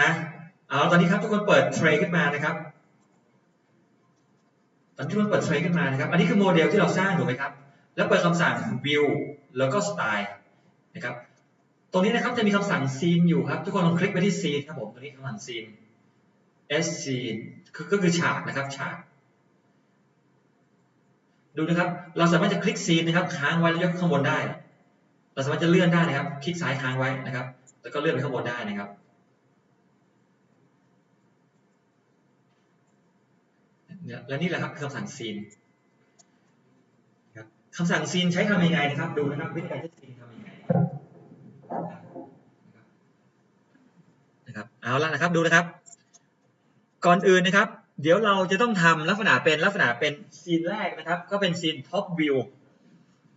นะเอาตอนนี้ครับทุกคนเปิดเทรดขึ้นมานะครับ ตอนที่ทุกคนเปิดเทรดขึ้นมานะครับ อันนี้คือโมเดลที่เราสร้างถูกไหมครับ แล้วเปิดคำสั่ง view แล้วก็ style นะครับ ตรงนี้นะครับจะมีคำสั่ง scene อยู่ครับ ทุกคนลองคลิกไปที่ scene ครับผมตัวนี้คำสั่ง scene s scene ก็คือฉากนะครับฉาก ดูนะครับ เราสามารถจะคลิก scene นะครับ ค้างไว้แล้วยกข้างบนได้ เราสามารถจะเลื่อนได้นะครับ คลิกซ้ายค้างไว้นะครับ แล้วก็เลื่อนไปข้างบนได้นะครับ และนี่แหละครับคือคำสั่ง scene ครับคำสั่ง scene ใช้ทำยังไงนะครับ ดูนะครับวิธีการใช้ scene ทำยังไงนะครับเอาละนะครับดูนะครับ ก่อนอื่นนะครับ เดี๋ยวเราจะต้องทำลักษณะเป็นลักษณะเป็นซีนแรกนะครับ ก็เป็นซีนท็อปวิว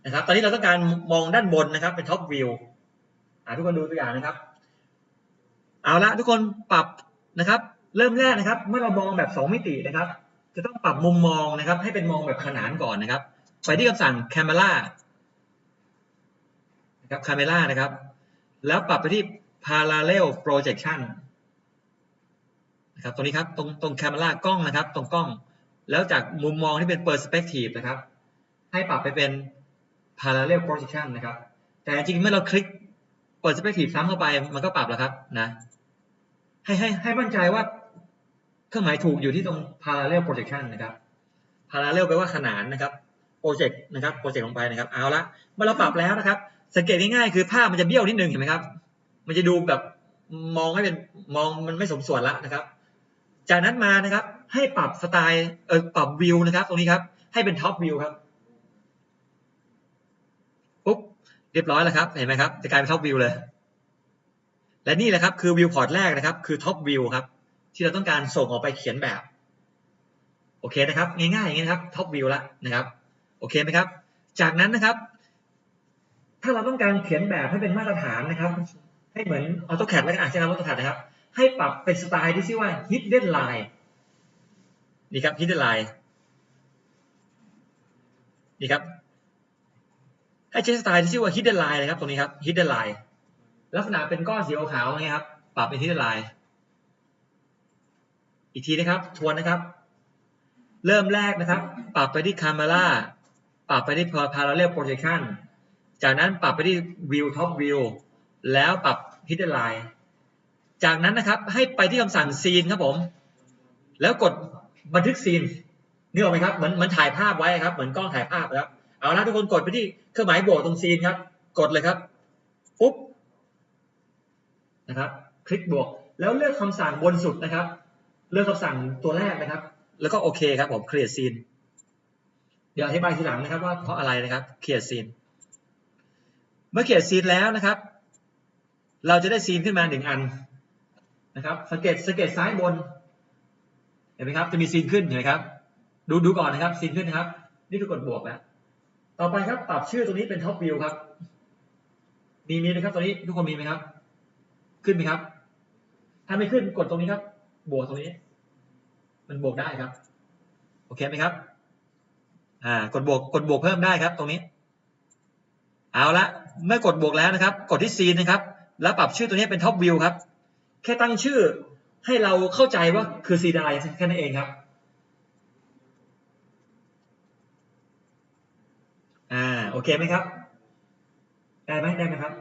นะครับตอนนี้เราต้องการมองด้านบนนะครับ เป็นท็อปวิวทุกคนดูตัวอย่างนะครับ เอาละทุกคนปรับนะครับ เริ่มแรกนะครับ เมื่อเรามองแบบ 2 มิตินะครับ จะต้องปรับมุมมองนะครับ ให้เป็นมองแบบขนานก่อนนะครับ ไปที่คำสั่ง camera นะครับ camera นะครับ แล้วปรับไปที่ parallel projection นะครับตรงนี้ครับตรงตรง camera กล้องนะครับ ตรงกล้อง แล้วจากมุมมองที่เป็น perspective นะครับ ให้ปรับไปเป็น parallel projection นะครับ แต่จริงๆเมื่อเราคลิก perspective ซ้ำเข้าไปมันก็ปรับแล้วครับนะให้ให้ให้มั่นใจว่า เครื่องหมายถูกอยู่ที่ตรง parallel projection นะครับ parallel แปลว่าขนานนะครับ project นะครับ project ลงไปนะครับเอาละเมื่อเราปรับแล้วนะครับ สังเกตง่ายๆคือภาพมันจะเบี้ยวนิดนึงเห็นไหมครับ มันจะดูแบบมองให้เป็นมองมันไม่สมส่วนละนะครับ จากนั้นมานะครับ ให้ปรับสไตล์เออปรับวิวนะครับ ตรงนี้ครับ ให้เป็นท็อปวิวครับปุ๊บเรียบร้อยแล้วครับ เห็นไหมครับจะกลายเป็นท็อปวิวเลย และนี่แหละครับคือวิวพอร์ตแรกนะครับ คือท็อปวิวครับ ที่เราต้องการส่งออกไปเขียนแบบ โอเคนะครับ ง่ายๆอย่างนี้นะครับท็อปวิวล้วนะครับ โอเคไหมครับ จากนั้นนะครับ ถ้าเราต้องการเขียนแบบให้เป็นมาตรฐานนะครับ ให้เหมือน AutoCAD แล้วก็อาจจะทำ AutoCAD นะครับ ให้ปรับเป็นสไตล์ที่ชื่อว่า hidden line นี่ครับ hidden line นี่ครับให้ใช้สไตล์ที่ชื่อว่า hidden line นะครับตรงนี้ครับ hidden line ลักษณะเป็นก้อนสีขาวๆอย่างเงี้ยครับ ปรับเป็น hidden line อีกทีนะครับ ทวนนะครับ เริ่มแรกนะครับ ปรับไปที่ camera ปรับไปที่ parallel projection จากนั้นปรับไปที่ view top view แล้วปรับ hidden line จากนั้นนะครับให้ไปที่คำสั่ง scene ครับผม แล้วกดบันทึกซีนนึกออกไหมครับ เหมือนเหมือนถ่ายภาพไว้ครับ เหมือนกล้องถ่ายภาพครับ เอาละทุกคนกดไปที่เครื่องหมายบวกตรงซีนครับ กดเลยครับ ปุ๊บ นะครับ คลิกบวก แล้วเลือกคำสั่งบนสุดนะครับ เลือกคำสั่งตัวแรกนะครับ แล้วก็โอเคครับผม create scene เดี๋ยวอธิบายทีหลังนะครับว่าเพราะอะไรนะครับ create scene เมื่อ create scene แล้วนะครับ เราจะได้ซีนขึ้นมาหนึ่งอันนะครับสังเกตสังเกตซ้ายบน เห็นไหมครับ จะมีซีนขึ้นเห็นไหมครับ ดูดูก่อนนะครับซีนขึ้นนะครับ นี่คือกดบวกแล้ว ต่อไปครับปรับชื่อตรงนี้เป็นท็อปวิวครับ มีมีไหมครับตรงนี้ทุกคนมีไหมครับ ขึ้นไหมครับ ถ้าไม่ขึ้นกดตรงนี้ครับ บวกตรงนี้ มันบวกได้ครับ โอเคไหมครับอ่ากดบวกกดบวกเพิ่มได้ครับ ตรงนี้ เอาละเมื่อกดบวกแล้วนะครับ กดที่ซีนนะครับ แล้วปรับชื่อตัวนี้เป็นท็อปวิวครับ แค่ตั้งชื่อให้เราเข้าใจว่าคือซีนอะไรแค่นั้นเองครับอ่าโอเคไหมครับ ได้ไหมได้ไหมครับ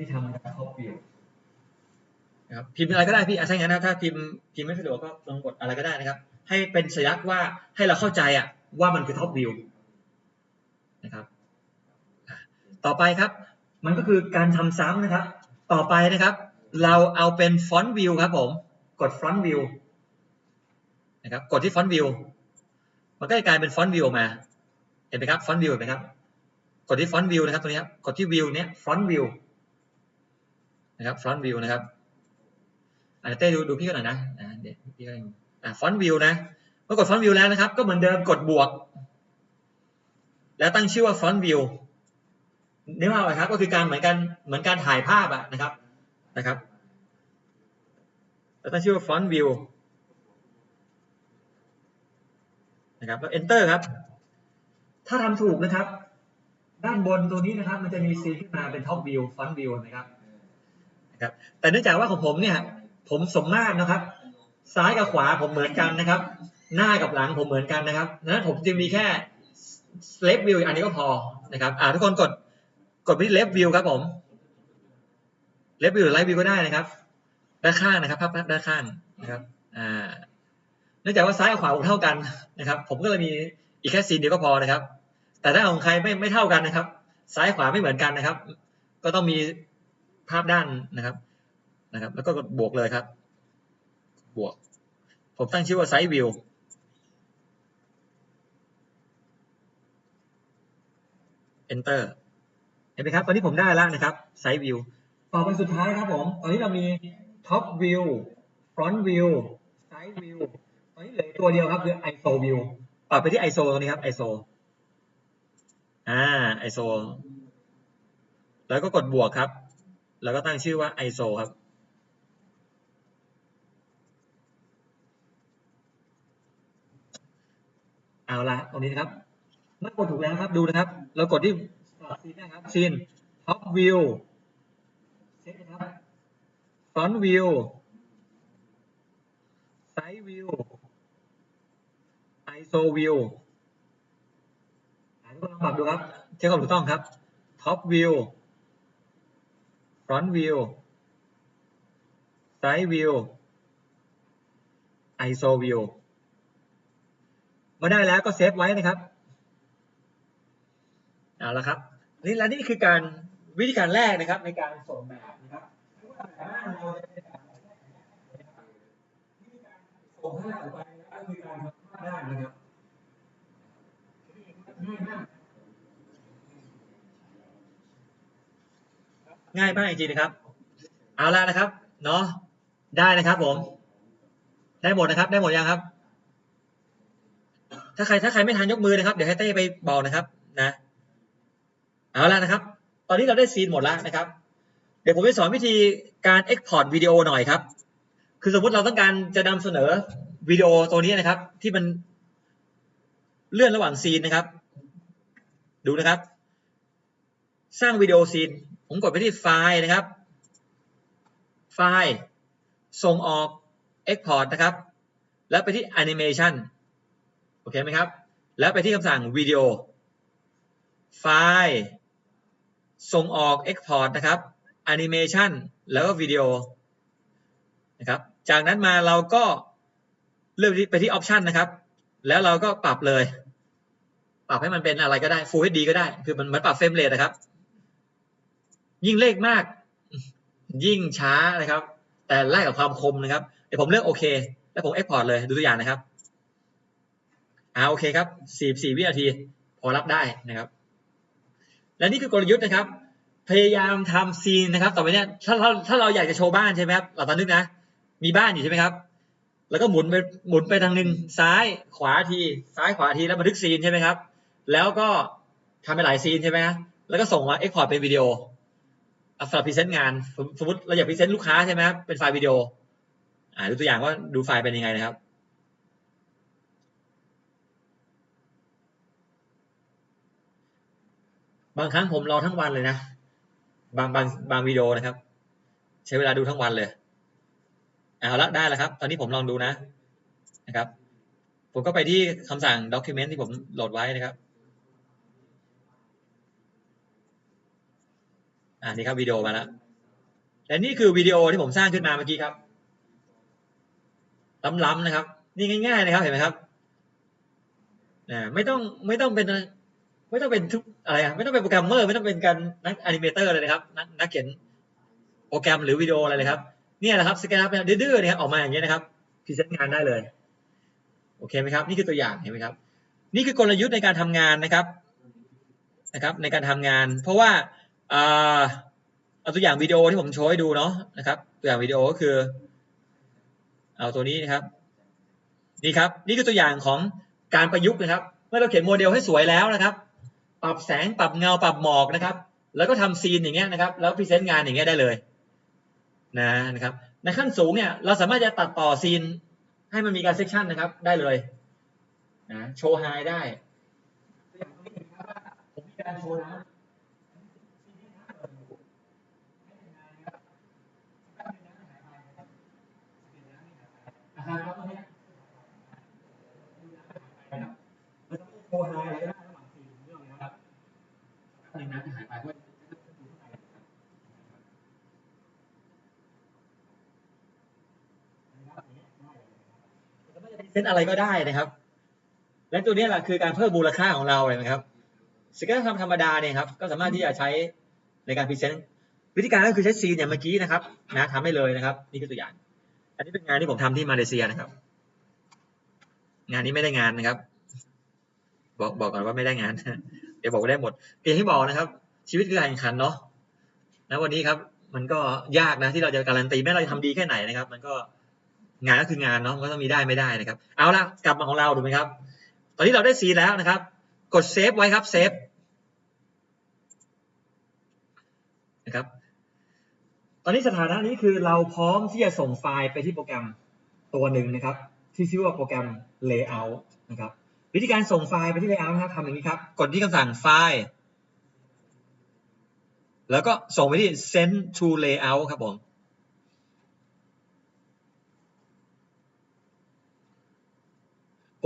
วิธีทำท็อปวิวนะครับพิมพ์อะไรก็ได้พี่อะถ้าอย่งั้นนะถ้าพิมพ์พิมพ์ไม่สะดวกก็ลองกดอะไรก็ได้นะครับ ให้เป็นสัญลักษณ์ว่าให้เราเข้าใจอะว่ามันคือท็อปวิวนะครับต่อไปครับ มันก็คือการทำซ้ำนะครับ ต่อไปนะครับ เราเอาเป็นฟอนต์วิวครับผมกดฟอนต์วิวนะครับกดที่ฟอนต์วิวมันก็จะกลายเป็นฟอนต์วิวมา เห็นไหมครับฟอนต์วิวเห็นไหมครับ กดที่ฟอนต์วิวนะครับตรงนี้ครับกดที่วิวเนี้ยฟอนต์วิว นะครับฟอนต์วิวนะครับอาเต้ดูดูพี่ก็หน่อยนะอ่าเดี๋ยวพี่ก็ยังอ่าฟอนต์วิวนะเมื่อกดฟอนต์วิวแล้วนะครับ ก็เหมือนเดิมกดบวก แล้วตั้งชื่อว่าฟอนต์วิวนี่ว่าอะไรครับ ก็คือการเหมือนกันเหมือนการถ่ายภาพอะนะครับนะครับแล้วตั้งชื่อว่าฟอนต์วิวนะครับแล้ว enter ครับ ถ้าทำถูกนะครับ ด้านบนตัวนี้นะครับ มันจะมีซีขึ้นมาเป็นท็อปวิวฟอนต์วิวนะครับ นะครับ แต่เนื่องจากว่าของผมเนี่ยผมสมมาตรนะครับ ซ้ายกับขวาผมเหมือนกันนะครับ หน้ากับหลังผมเหมือนกันนะครับนั้นผมจึงมีแค่ left view อันนี้ก็พอนะครับ อ่าทุกคนกดกดไปที่ left view ครับผม left view หรือ right view ก็ได้นะครับ ด้านข้างนะครับภาพด้านข้างนะครับ อ่า เนื่องจากว่าซ้ายกับขวาผมเท่ากันนะครับ ผมก็เลยมีอีกแค่ซีนเดียวก็พอนะครับ แต่ถ้าของใครไม่ไม่เท่ากันนะครับ ซ้ายขวาไม่เหมือนกันนะครับ ก็ต้องมี ภาพด้านนะครับนะครับ แล้วก็กดบวกเลยครับ บวก ผมตั้งชื่อว่าไซส์วิว enter เห็นไหมครับ ตอนนี้ผมได้แล้วนะครับไซส์วิวต่อไปสุดท้ายครับผม ตอนนี้เรามี top view front view side view ตอนนี้เหลือตัวเดียวครับคือ iso view ปรับไปที่ iso ตรงนี้ครับ iso อ่า iso แล้วก็กดบวกครับ แล้วก็ตั้งชื่อว่า iso ครับ เอาละตรงนี้นะครับเมื่อกดถูกแล้วครับดูนะครับ เรากดที่ซีนนะครับซีน top view เซ็นะครับ front view side view iso view ทุกคนลองปรับดูครับเช็คความถูกต้องครับ top view front view side view iso view เมื่อได้แล้วก็เซฟไว้นะครับเอาละครับนี่และนี่คือการวิธีการแรกนะครับในการส่งแบบนะครับส่งภาพออกไปก็คือการทำภาพได้นะครับ ง่ายมากจริงๆนะครับ เอาละนะครับ เนาะได้นะครับผม ได้หมดนะครับ ได้หมดยังครับ ถ้าใครถ้าใครไม่ทันยกมือนะครับ เดี๋ยวให้เต้ไปบอกนะครับ นะ เอาละนะครับ ตอนนี้เราได้ซีนหมดแล้วนะครับ เดี๋ยวผมจะสอนวิธีการ Export วิดีโอหน่อยครับ คือสมมติเราต้องการจะนำเสนอวิดีโอตัวนี้นะครับ ที่มันเลื่อนระหว่างซีนนะครับ ดูนะครับ สร้างวิดีโอซีน ผมกดไปที่ไฟล์นะครับ ไฟล์ส่งออก Export นะครับ แล้วไปที่ Animation โอเคไหมครับ แล้วไปที่คำสั่งวิดีโอไฟล์ส่งออก Export นะครับ Animation แล้วก็วิดีโอนะครับ จากนั้นมาเราก็เลือกไปที่ Option นะครับ แล้วเราก็ปรับเลย ปรับให้มันเป็นอะไรก็ได้ Full HD ก็ได้ คือมันมันปรับเฟรมเรทนะครับ ยิ่งเลขมาก ยิ่งช้านะครับ แต่แลกกับความคมนะครับเดี๋ยวผมเลือกโอเค แล้วผม Export เลยดูตัวอย่างนะครับอ่าโอเคครับ44วินาที พอรับได้นะครับ และนี่คือกลยุทธ์นะครับ พยายามทำซีนนะครับ ต่อไปเนี้ยถ้าเราถ้าเราอยากจะโชว์บ้านใช่ไหมครับเราตอนนึกนะ มีบ้านอยู่ใช่ไหมครับ แล้วก็หมุนไปหมุนไปทางหนึ่งซ้ายขวาที ซ้ายขวาทีแล้วบันทึกซีนใช่ไหมครับ แล้วก็ทำไปหลายซีนใช่ไหมแล้วก็ส่งมาเอ็กพอร์ตเป็นวิดีโอ สำหรับพรีเซนต์งาน สมมติเราอยากพรีเซนต์ลูกค้าใช่ไหมครับเป็นไฟล์วิดีโอ อ่าดูตัวอย่างว่าดูไฟล์เป็นยังไงนะครับบางครั้งผมรอทั้งวันเลยนะ บางบางบางวิดีโอนะครับ ใช้เวลาดูทั้งวันเลยเอาละได้แล้วครับ ตอนนี้ผมลองดูนะนะครับ ผมก็ไปที่คำสั่ง document ที่ผมโหลดไว้นะครับ อ่านี่ครับวิดีโอมาแล้วและนี่คือวิดีโอที่ผมสร้างขึ้นมาเมื่อกี้ครับล้ำๆนะครับ นี่ง่ายๆนะครับเห็นไหมครับนะไม่ต้องไม่ต้องเป็นไม่ต้องเป็นทุกอะไรอะไม่ต้องเป็นโปรแกรมเมอร์ไม่ต้องเป็นการนักแอนิเมเตอร์เลยนะครับนักนักเขียนโปรแกรมหรือวิดีโออะไรเลยครับเนี่ยแหละครับสแกนไปดื้อๆนี่ครับออกมาอย่างเงี้ยนะครับพรีเซนต์งานได้เลยโอเคไหมครับ นี่คือตัวอย่างเห็นไหมครับ นี่คือกลยุทธ์ในการทำงานนะครับนะครับ ในการทำงาน เพราะว่า เอาตัวอย่างวิดีโอที่ผมโชว์ให้ดูเนาะนะครับตัวอย่างวิดีโอก็คือ เอาตัวนี้นะครับ นี่ครับ นี่คือตัวอย่างของการประยุกต์นะครับ เมื่อเราเขียนโมเดลให้สวยแล้วนะครับ ปรับแสงปรับเงาปรับหมอกนะครับ แล้วก็ทำซีนอย่างเงี้ยนะครับ แล้วพรีเซนต์งานอย่างเงี้ยได้เลยนะนะครับ ในขั้นสูงเนี่ยเราสามารถจะตัดต่อซีนให้มันมีการเซกชันนะครับ ได้เลยนะโชว์ไฮได้ผมมีการโชว์นะโชว์ไฮอะไรก็ได้ระหว่างซีนเรื่องนะครับในน้ำที่หายไปด้วย เซนอะไรก็ได้นะครับ และตัวนี้แหละคือการเพิ่มมูลค่าของเราเลยนะครับสเกลทำธรรมดาเนี่ยครับก็สามารถที่จะใช้ในการพรีเซนต์วิธีการก็คือใช้ซีนอย่างเมื่อกี้นะครับนะทำให้เลยนะครับ นี่คือตัวอย่าง อันนี้เป็นงานที่ผมทำที่มาเลเซียนะครับ งานนี้ไม่ได้งานนะครับ บอกบอกก่อนว่าไม่ได้งาน เดี๋ยวบอกว่าได้หมดอย่างที่บอกนะครับ ชีวิตคือการแข่งขันเนาะนะวันนี้ครับ มันก็ยากนะที่เราจะการันตีแม้เราจะทำดีแค่ไหนนะครับ มันก็ งานก็คืองานเนาะก็ต้องมีได้ไม่ได้นะครับ เอาละกลับมาของเราถูไหมครับ ตอนนี้เราได้ซีแล้วนะครับ กดเซฟไว้ครับเซฟนะครับ ตอนนี้สถานะนี้คือเราพร้อมที่จะส่งไฟล์ไปที่โปรแกรมตัวหนึ่งนะครับ ที่ชื่อว่าโปรแกรม layout นะครับ วิธีการส่งไฟล์ไปที่ layout นะครับทำอย่างนี้ครับ กดที่คำสั่งไฟล์ แล้วก็ส่งไปที่ send to layout ครับผม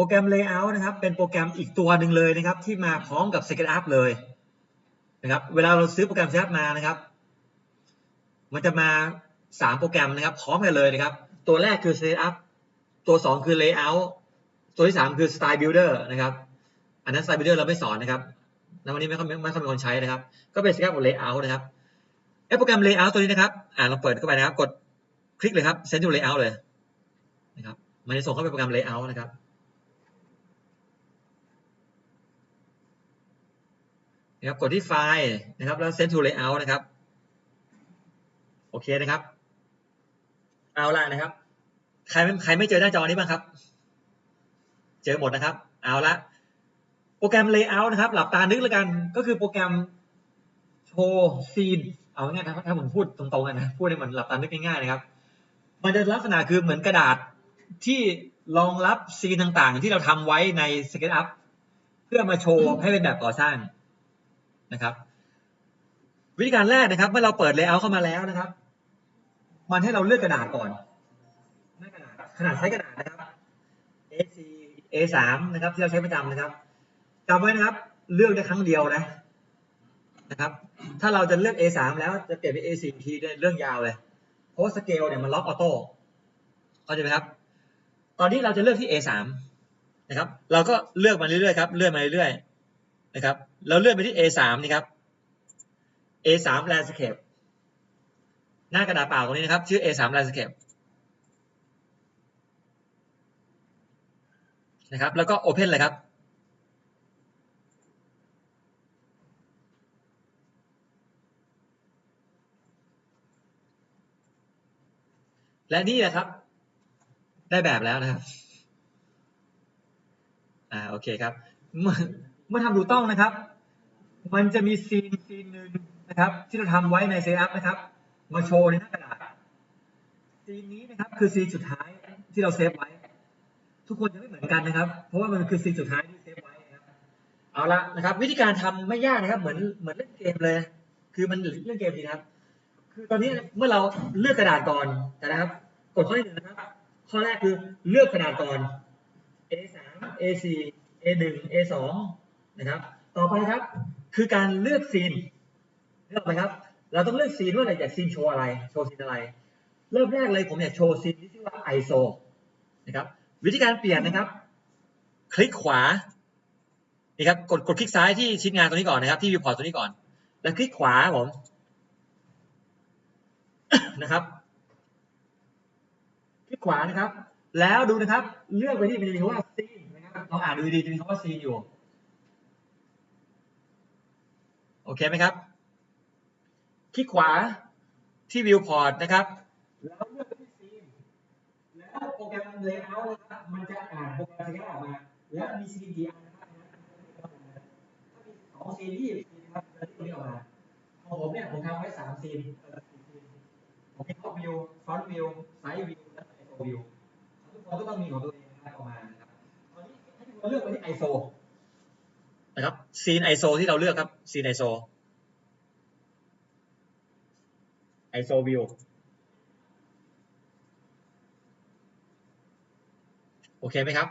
โปรแกรม Layout นะครับ เป็นโปรแกรมอีกตัวหนึ่งเลยนะครับ ที่มาพร้อมกับ SketchUp เลยนะครับ เวลาเราซื้อโปรแกรม SketchUp มานะครับ มันจะมา 3 โปรแกรมนะครับ พร้อมกันเลยนะครับ ตัวแรกคือ SketchUp ตัว 2 คือ Layout ตัวที่ 3 คือ Style Builder นะครับ อันนั้น Style Builder เราไม่สอนนะครับในวันนี้ไม่ค่อยไม่ค่อยมีคนใช้นะครับ ก็เป็น SketchUp กับ Layout นะครับไอ้โปรแกรม Layout ตัวนี้นะครับ อ่าเราเปิดเข้าไปนะครับ กดคลิกเลยครับ Send to Layout เลยนะครับ มันจะส่งเข้าไปโปรแกรม Layout นะครับ นะครับกดที่ไฟล์นะครับแล้ว send to layout นะครับโอเคนะครับ เอาละนะครับ ใครไม่ใครไม่เจอหน้าจอนี้บ้างครับ เจอหมดนะครับ เอาละโปรแกรม layout นะครับ หลับตานึกแล้วกัน ก็คือโปรแกรมโชว์ซีนเอาง่ายๆครับถ้าผมพูดตรงๆกันนะพูดให้มันหลับตานึกง่ายๆนะครับ มันจะลักษณะคือเหมือนกระดาษที่รองรับซีนต่างๆ ที่เราทำไว้ใน SketchUp เพื่อมาโชว์ให้เป็นแบบก่อสร้าง นะครับ วิธีการแรกนะครับ เมื่อเราเปิด layout เข้ามาแล้วนะครับ มันให้เราเลือกกระดาษก่อนหน้ากระดาษขนาดใช้กระดาษนะครับ A4 A3 นะครับที่เราใช้ประจำนะครับจำไว้นะครับ เลือกได้ครั้งเดียวนะนะครับ ถ้าเราจะเลือก A3 แล้วจะเปลี่ยนเป็น A4 ทีเนี่ยเรื่องยาวเลยเพราะว่าสเกลเนี่ยมันล็อกออโต้เข้าใจไหมครับ ตอนนี้เราจะเลือกที่ A3 นะครับ เราก็เลือกมาเรื่อยๆครับ เลื่อนมาเรื่อยๆ นะครับเราเลื่อนไปที่ A3 นี่ครับ A3 Landscape หน้ากระดาษเปล่าตรงนี้นะครับ ชื่อ A3 Landscape นะครับแล้วก็ Open เลยครับ และนี่แหละครับ ได้แบบแล้วนะครับ อ่าโอเคครับ เมื่อเมื่อทำถูกต้องนะครับ มันจะมีซีนซีนหนึ่งนะครับ ที่เราทำไว้ในเซตอัพนะครับ มาโชว์ในหน้ากระดาษซีนนี้นะครับคือซีนสุดท้ายที่เราเซฟไว้ ทุกคนจะไม่เหมือนกันนะครับ เพราะว่ามันคือซีนสุดท้ายที่เซฟไว้นะครับเอาละนะครับ วิธีการทำไม่ยากนะครับ เหมือนเหมือนเล่นเกมเลย คือมันเล่นเกมดีนะครับ คือตอนนี้เมื่อเราเลือกกระดาษก่อนนะครับ กดข้อที่หนึ่งนะครับ ข้อแรกคือเลือกกระดาษก่อน A3 A4 A1 A2 นะครับ ต่อไปครับ คือการเลือกซีนเลือกไปครับ เราต้องเลือกซีนว่าเราอยากซีนโชว์อะไร โชว์ซีนอะไร เริ่มแรกเลยผมอยากโชว์ซีนที่ชื่อว่า ISO นะครับ วิธีการเปลี่ยนนะครับ คลิกขวา นี่ครับ กดกดคลิกซ้ายที่ชิ้นงานตัวนี้ก่อนนะครับ ที่วิวพอร์ตตัวนี้ก่อน แล้วคลิกขวาผมนะครับคลิกขวานะครับ แล้วดูนะครับ เลือกไปที่มันจะมีคำว่าซีนนะครับเราอ่านดูดีๆจะมีคำว่าซีนอยู่ โอเคไหมครับ คลิกขวาที่วิวพอร์ตนะครับ แล้วเลือกที่ซีนแล้วโปรแกรม Layout นะครับมันจะอ่านโปรแกรมสเกลออกมา แล้วมีซีนกี่อันถ้ามีสองซีนยี่สิบซีนครับจะที่ตัวนี้ออกมาของผมเนี่ยผมทำไว้สามซีนเออสี่ซีนผมมีท็อปวิวฟรอนต์วิวไซด์วิวและไอโซวิวทุกคนก็ต้องมีของตัวเองนะครับออกมานะครับตอนนี้ให้ทุกคนเลือกไปที่ไอโซ นะครับซีนไอโซที่เราเลือกครับซีนไอโซไอโซวิวโอเคไหมครับ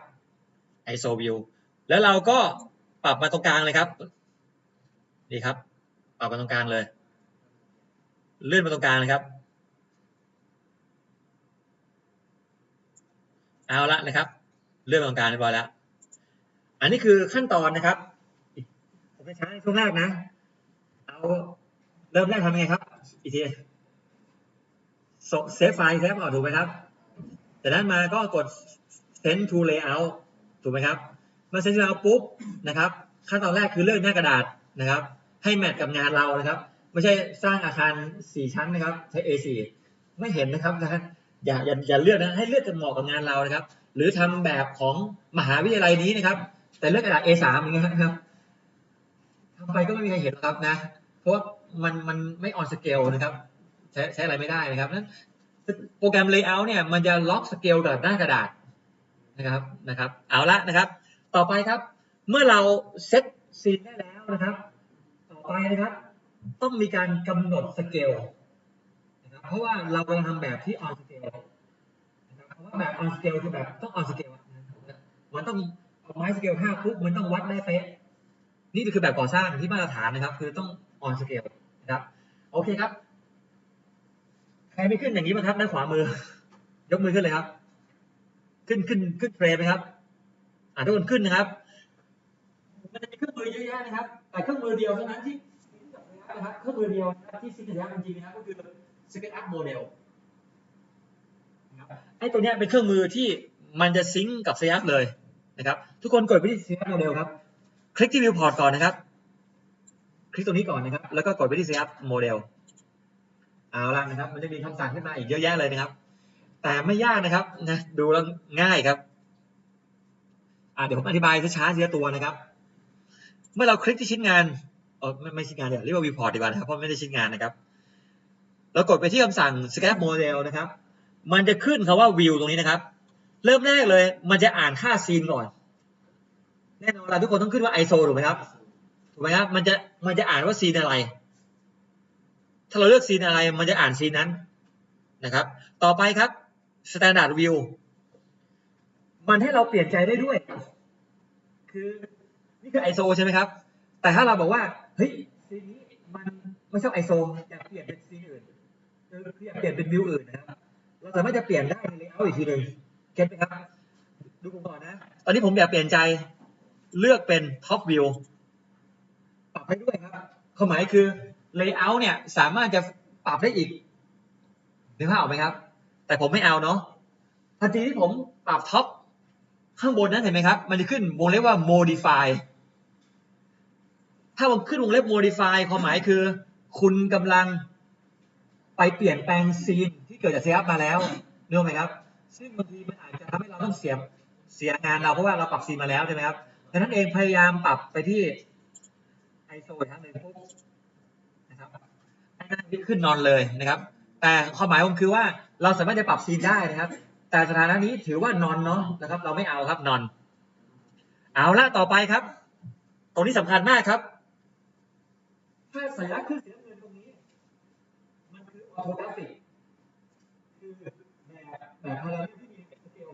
ISO view แล้วเราก็ปรับมาตรงกลางเลยครับนี่ครับ ปรับมาตรงกลางเลย เลื่อนมาตรงกลางเลยครับ เอาละนะครับ เลื่อนมาตรงกลางเรียบร้อยแล้ว อันนี้คือขั้นตอนนะครับ ผมจะใช้ช่วงแรกนะ เอาเริ่มแรกทำยังไงครับ อีกทีเซฟไฟล์เซฟก่อนถูกไหมครับจากนั้นมาก็กด send to layout ถูกไหมครับ เมื่อ send to layout ปุ๊บนะครับ ขั้นตอนแรกคือเลือกหน้ากระดาษนะครับ ให้แมทกับงานเรานะครับ ไม่ใช่สร้างอาคาร 4 ชั้นนะครับ ใช้ A4 ไม่เห็นนะครับนะอย่าอย่าอย่าเลือกนะ ให้เลือกกันเหมาะกับงานเรานะครับ หรือทำแบบของมหาวิทยาลัยนี้นะครับ แต่เลือกกระดาษ A3 อย่างเงี้ยครับ ทำไปก็ไม่มีใครเห็นหรอกครับนะ เพราะว่ามันมันไม่ออนสเกลนะครับ ใช้ใช้อะไรไม่ได้นะครับนั้นโปรแกรม Layout เนี่ยมันจะล็อกสเกลกับหน้ากระดาษนะครับนะครับ เอาละนะครับ ต่อไปครับ เมื่อเราเซตซีนได้แล้วนะครับ ต่อไปนะครับ ต้องมีการกำหนดสเกลนะครับเพราะว่าเรากำลังทำแบบที่ออนสเกลนะครับเพราะว่าแบบออนสเกลคือแบบต้องออนสเกลมันต้องเอาไม้สเกลห้าปุ๊บมันต้องวัดได้เป๊ะ นี่คือแบบก่อสร้างที่มาตรฐานนะครับ คือต้องออนสเกลนะครับ โอเคครับ ใครไม่ขึ้นอย่างนี้บ้างครับด้านขวามือ ยกมือขึ้นเลยครับ ขึ้นขึ้นขึ้นเฟรมไหมครับอ่าทุกคนขึ้นนะครับ มันจะมีเครื่องมือเยอะแยะนะครับ แต่เครื่องมือเดียวเท่านั้นที่นะครับเครื่องมือเดียวที่ซิงค์ระยะจริงๆนะครับก็คือ SketchUp Model นะครับไอ้ตัวเนี้ยเป็นเครื่องมือที่มันจะซิงก์กับ SketchUp เลยนะครับ ทุกคนกดไปที่ SketchUp Model ครับ คลิกที่ Viewport ก่อนนะครับ คลิกตรงนี้ก่อนนะครับ แล้วก็กดไปที่ Setup Model เอาล่ะนะครับ มันจะมีคำสั่งขึ้นมาอีกเยอะแยะเลยนะครับ แต่ไม่ยากนะครับนะดูแล้วง่ายครับอ่าเดี๋ยวผมอธิบายช้าๆทีละตัวนะครับ เมื่อเราคลิกที่ชิ้นงานเออไม่ไม่ชิ้นงานเดี๋ยวเรียกว่าวิวพอร์ตดีกว่านะครับเพราะไม่ได้ชิ้นงานนะครับเรากดไปที่คำสั่ง Scrap Model นะครับ มันจะขึ้นคาว่า View ตรงนี้นะครับ เริ่มแรกเลย มันจะอ่านค่าซีนก่อน แน่นอนเราทุกคนต้องขึ้นว่า ISO ถูกไหมครับถูกไหมครับมันจะมันจะอ่านว่าซีนอะไร ถ้าเราเลือกซีนอะไรมันจะอ่านซีนนั้นนะครับ ต่อไปครับ Standard View มันให้เราเปลี่ยนใจได้ด้วย คือนี่คือ ISO ใช่ไหมครับ แต่ถ้าเราบอกว่าเฮ้ยซีนนี้มันไม่ชอบ ISO อยากเปลี่ยนเป็นซีนอื่นเอออยากเปลี่ยนเป็นวิวอื่นนะครับเราสามารถจะเปลี่ยนได้ใน layout อีกทีหนึ่งเก็ตไหมครับ ดูผมก่อนนะ ตอนนี้ผมอยากเปลี่ยนใจ เลือกเป็น top view ปรับให้ด้วยครับความหมายคือ layout เนี่ยสามารถจะปรับได้อีกนึกภาพออกไหมครับ แต่ผมไม่เอาเนาะทันทีที่ผมปรับท็อปข้างบนนั้นเห็นไหมครับ มันจะขึ้นวงเล็บว่า modify ถ้าผมขึ้นวงเล็บ modify ความหมายคือ คุณกำลังไปเปลี่ยนแปลงซีนที่เกิดจากเซฟมาแล้วนึกออกไหมครับ ซึ่งบางทีมันอาจจะทำให้เราต้องเสียเสียงานเราเพราะว่าเราปรับซีนมาแล้วใช่ไหมครับ ดังนั้นเองพยายามปรับไปที่ ISO อีกครั้งหนึ่งปุ๊บนะครับให้น้าที่ขึ้นนอนเลยนะครับ แต่ความหมายผมคือว่าเราสามารถจะปรับซีนได้นะครับ แต่สถานะนี้ถือว่านอนเนาะนะครับ เราไม่เอาครับนอน เอาละต่อไปครับ ตรงนี้สำคัญมากครับถ้าสัญลักษณ์ขึ้นสีน้ำเงินตรงนี้ มันคือออโทกราฟิกคือแบบแบบพาราเรลที่มีสเกล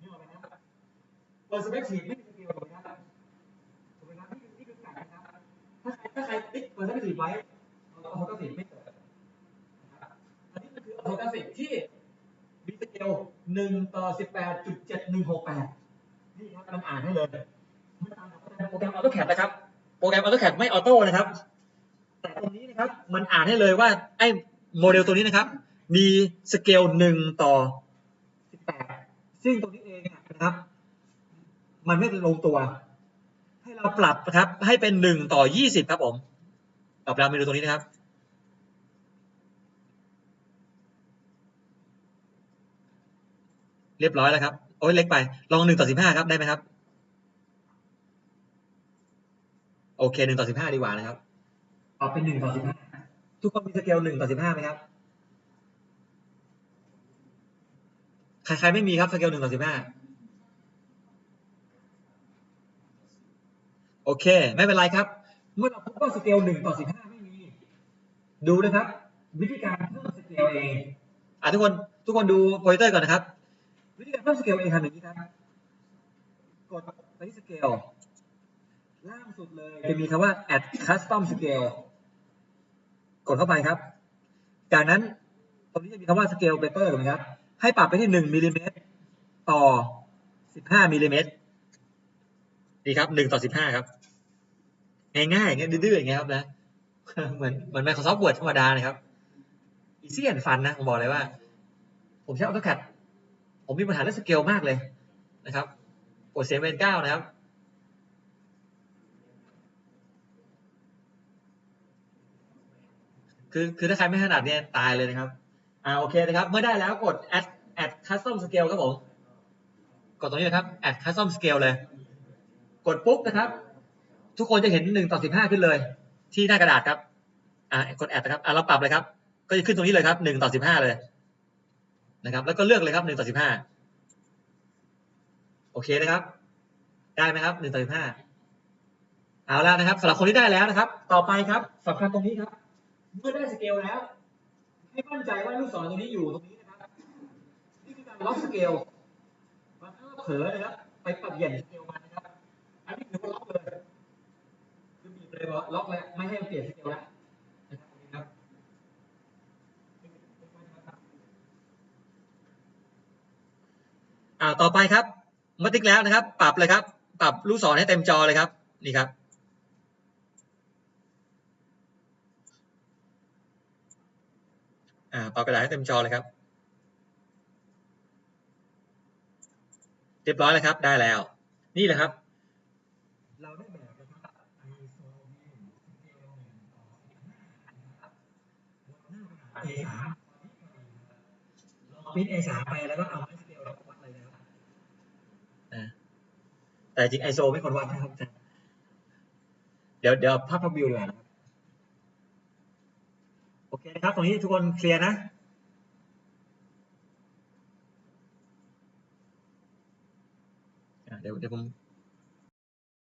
นี่ออกไหมครับเปอร์สเปกทีฟไม่ ครับถูกไหมครับนี่คือนี่คือแฟกต์นะครับถ้าใครากเอร์สเปกทีฟไว้ออโทกราฟิกไม่เกิดอันนี้มันคือออโทกราฟิกที่มีสเกลหนึ่งต่อสิบแปดจุดเจ็ดหนึ่งหกแปดนี่ครับมันอ่านให้เลยโปรแกรมออโต้แคดนะครับ โปรแกรมออโต้แคดไม่ออโต้นะครับ แต่ตรงนี้นะครับ มันอ่านให้เลยว่าไอ้โมเดลตัวนี้นะครับ มีสเกลหนึ่งต่อสิบแปดซึ่งตรงนี้เองนะครับ มันไม่ลงตัว ให้เราปรับนะครับ ให้เป็นหนึ่งต่อยี่สิบครับผม ปรับแล้วเมนูตรงนี้นะครับ เรียบร้อยแล้วครับ โอ้ยเล็กไป ลองหนึ่งต่อสิบห้าครับ ได้ไหมครับ โอเคหนึ่งต่อสิบห้าดีกว่านะครับปรับเป็นหนึ่งต่อสิบห้าทุกคนมีสเกลหนึ่งต่อสิบห้าไหมครับ ใครๆไม่มีครับสเกลหนึ่งต่อสิบห้าโอเค ไม่เป็นไรครับ เมื่อเราพบว่าสเกลหนึ่งต่อสิบห้าไม่มี ดูนะครับ วิธีการเพิ่มสเกลเองอะทุกคนทุกคนดูโปรเจคเตอร์ก่อนนะครับ วิธีการเพิ่มสเกลเองทำอย่างนี้ครับ กดไปที่สเกลล่างสุดเลยจะมีคำว่า add custom scale กดเข้าไปครับ จากนั้นตรงนี้จะมีคำว่า scale paper ถูกไหมครับ ให้ปรับไปที่หนึ่งมิลลิเมตรต่อสิบห้ามิลลิเมตรดีครับหนึ่งต่อสิบห้าครับ ง่ายๆอย่างเงี้ยดื้อๆอย่างเงี้ยครับนะเหมือนเหมือน Microsoft Word ธรรมดานะครับ easy and fun นะผมบอกเลยว่า ผมใช้ AutoCAD ผมมีปัญหาเรื่องสเกลมากเลยนะครับกดเซเว่นเก้านะครับคือคือถ้าใครไม่ถนัดเนี่ยตายเลยนะครับ อ่าโอเคนะครับ เมื่อได้แล้วกด add add custom scale ครับผม กดตรงนี้นะครับ add custom scale เลย กดปุ๊บนะครับ ทุกคนจะเห็นหนึ่งต่อสิบห้าขึ้นเลย ที่หน้ากระดาษครับ อ่ากด add นะครับ อ่าเราปรับเลยครับ ก็จะขึ้นตรงนี้เลยครับหนึ่งต่อสิบห้าเลยนะครับ แล้วก็เลือกเลยครับหนึ่งต่อสิบห้าโอเคนะครับ ได้ไหมครับหนึ่งต่อสิบห้าเอาแล้วนะครับสำหรับคนที่ได้แล้วนะครับ ต่อไปครับสำคัญตรงนี้ครับ เมื่อได้สเกลแล้ว ให้มั่นใจว่าลูกศรตรงนี้อยู่ตรงนี้นะครับนี่คือการล็อกสเกลมันถ้าเผลอนะครับ ไปปรับเปลี่ยนสเกลมันนะครับ อันนี้คือว่าล็อกเลย เลยว่าล็อกแล้วไม่ให้เปลี่ยนสเกลแล้วนะครับอ่าต่อไปครับมื่อติ๊กแล้วนะครับ ปรับเลยครับ ปรับลูกศรให้เต็มจอเลยครับนี่ครับอ่าปรับกระดาษให้เต็มจอเลยครับเรียบร้อยแล้วครับ ได้แล้ว นี่แหละครับ เราได้แบบนะครับ ISO 1 A3 ลองพิมพ์ A3 ไปแล้วก็เอาไม้สเกลแล้วก็วัดเลยนะครับอ่าแต่จริง ISO ไม่ควรวัดนะครับเดี๋ยวเดี๋ยวภาพท็อปวิวดีกว่านะครับโอเคนะครับ ตรงนี้ทุกคนเคลียร์นะเดี๋ยวเดี๋ยวผม